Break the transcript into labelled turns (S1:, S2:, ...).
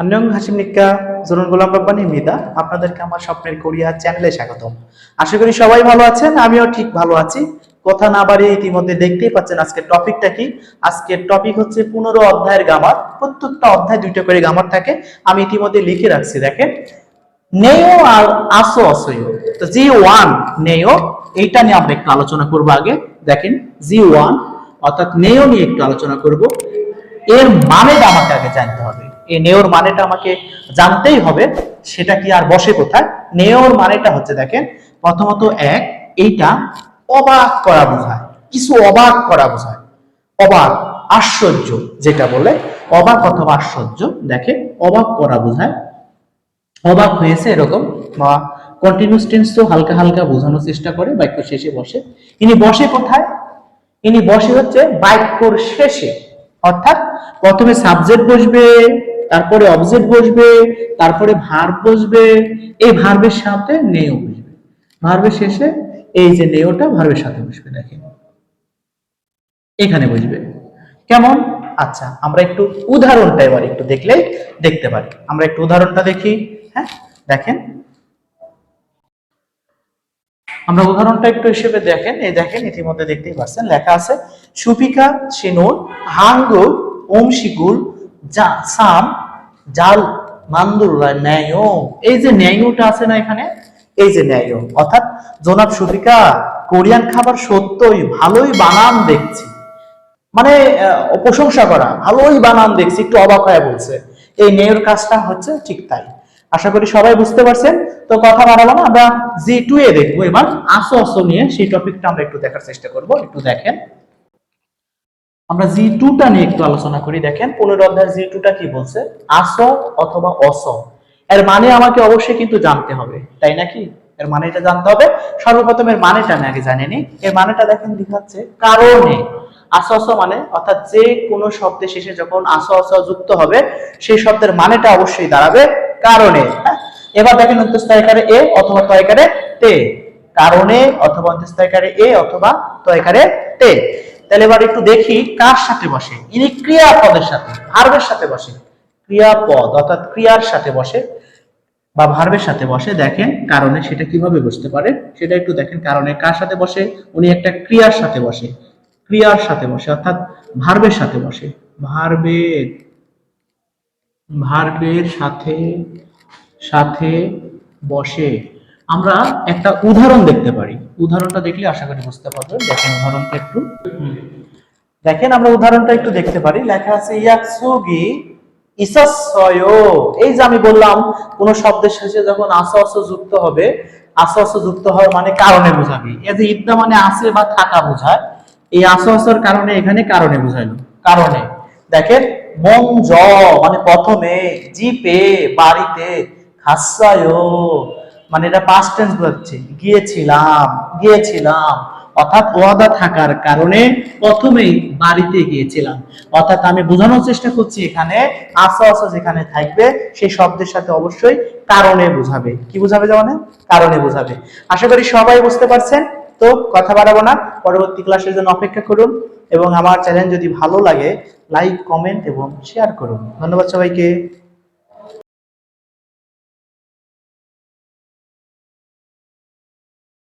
S1: আন্যং হাসিম নিক্কা জরুন গোলাম রব্বানি মিদা আপনাদেরকে আমার স্বপ্নের কোরিয়া চ্যানেলে স্বাগতম। আশা করি সবাই ভালো আছেন, আমিও ঠিক ভালো আছি। কথা না বাড়িয়ে ইতিমধ্যে দেখতেই পাচ্ছেন আজকের টপিকটা কি? আজকের টপিক হচ্ছে পনেরো অধ্যায়ের গামার, প্রত্যেকটা অধ্যায় দুইটা করে গামার থাকে। আমি ইতিমধ্যে লিখে রাখছি, দেখেন। নেও আর আসো অসয় তো জি ওয়ান নেও এইটা নিয়ে আমরা একটু আলোচনা করব আগে। দেখেন, জি ওয়ান, অর্থাৎ নেও নিয়ে একটু আলোচনা করব। এর মানেটা আমাকে আগে জানতে হবে। এই নেওর মানেটা আমাকে জানতেই হবে, সেটা কি আর বসে কোথায়? নেওর মানেটা হচ্ছে দেখেন, প্রথমত এক, এইটা অবাক করা বোঝায়, কিছু অবাক করা বোঝায়। অবাক, আশ্চর্য যেটা বলে, অবাক অথবা আশ্চর্য দেখে অবাক করা বোঝায়। অবাক হয়েছে এরকম, বা কন্টিনিউস টেন্স তো হালকা হালকা বোঝানোর চেষ্টা করে বাক্য শেষে বসে। ইনি বসে কোথায়? ইনি বসে হচ্ছে বাক্যর শেষে, অর্থাৎ প্রথমে সাবজেক্ট বসবে তারপরে অবজেক্ট বসবে, তারপরে ভার্ব বসবে, এই ভার্বের সাথে নেও বসবে। ভার্বের শেষে এই যে নেওটা ভার্বের সাথে বসবে, দেখেন। এখানে বসবে। কেমন? আচ্ছা আমরা একটু উদাহরণটা এবার একটু দেখলে দেখতে পারি। আমরা একটু উদাহরণটা দেখি হ্যাঁ? দেখেন। আমরা উদাহরণটা একটু হিসেবে দেখেন। এই দেখেন, ইতিমধ্যে দেখতেই পাচ্ছেন, লেখা আছে, সুপিকা সিনুর হাঙ্গু ওমশিগুল যা, সাম, জাল ন্যায় এই যে ন্যায়টা আছে না এখানে? এই যে ন্যায় অর্থাৎ জনাব কোরিয়ান খাবার সত্যই ভালোই বানান দেখছি। মানে প্রশংসা করা, ভালোই বানান দেখছি, একটু অবাক হয়ে বলছে। এই নেয়ের কাজটা হচ্ছে ঠিক তাই। আশা করি সবাই বুঝতে পারছেন। তো কথা বাড়াবো না, আমরা জি টু এ দেখব এবার। আসো আসো নিয়ে, সেই টপিকটা আমরা একটু দেখার চেষ্টা করব, একটু দেখেন। আমরা জি টুটা নিয়ে একটু আলোচনা করি। দেখেন, পনেরো অধ্যায় জি টুটা কি বলছে? আসো অথবা অস। এর মানে আমাকে অবশ্যই কিন্তু জানতে হবে, তাই নাকি? এর মানেটা জানতে হবে। সর্বপ্রথম এর মানেটা আমি আগে জানিনি এর মানেটা দেখেন দেখাচ্ছে কারণে। আসো আসো মানে অর্থাৎ যে কোনো শব্দের শেষে যখন আসো আসো যুক্ত হবে, সেই শব্দের মানেটা অবশ্যই দাঁড়াবে কারণে? এবার দেখেন অন্তস্থায়কারে এ অথবা তয়কারে তে। কারণে অথবা অন্তস্থায়কারে এ অথবা তয়কারে তে। তাহলে এবার একটু দেখি কার সাথে বসে? ইনি ক্রিয়াপদের সাথে, ভার্বের সাথে বসে। ক্রিয়াপদ, অর্থাৎ ক্রিয়ার সাথে বসে বা ভার্বের সাথে বসে। দেখেন কারণে সেটা কীভাবে বুঝতে পারে? সেটা একটু দেখেন কারণে কার সাথে বসে? উনি একটা ক্রিয়ার সাথে বসে। ক্রিয়ার সাথে বসে, অর্থাৎ ভার্বের সাথে বসে। ভার্বের ভার্বের সাথে সাথে বসে। আমরা একটা উদাহরণ দেখতে পারি। উদাহরণটা দেখলে আশা করি বুঝতে পারবেন। দেখেন উদাহরণটা একটু। দেখেন আমরা উদাহরণটা একটু দেখতে পারি। লেখা আছে, ইয়াকসুগি ইসাসয় এই যে আমি বললাম, কোন শব্দের শেষে যখন আস অস যুক্ত হবে, আস অস যুক্ত হওয়ার মানে কারণে বোঝাবি। এই যে ইদ্যা মানে আছে বা থাকা বোঝায়, এই আস অসর কারণে এখানে কারণে বোঝাইলো। কারণে। দেখেন, মন জ মানে প্রথমে, জিপে বাড়িতে খাসায় মানে এটা পাস্ট টেন্স বোঝাচ্ছে। গিয়েছিলাম গিয়েছিলাম। অর্থাৎ ওয়াদা থাকার কারণে প্রথমেই বাড়িতে গিয়েছিলাম। অর্থাৎ আমি বোঝানোর চেষ্টা করছি এখানে, আসা আসা যেখানে থাকবে, সেই শব্দের সাথে অবশ্যই কারণে বোঝাবে। কি বোঝাবে যেমন কারণে বোঝাবে। আশা করি সবাই বুঝতে পারছেন। তো কথা বাড়াবো না। পরবর্তী ক্লাসের জন্য অপেক্ষা করুন এবং আমার চ্যানেল যদি ভালো লাগে লাইক কমেন্ট এবং শেয়ার করুন। ধন্যবাদ সবাইকে।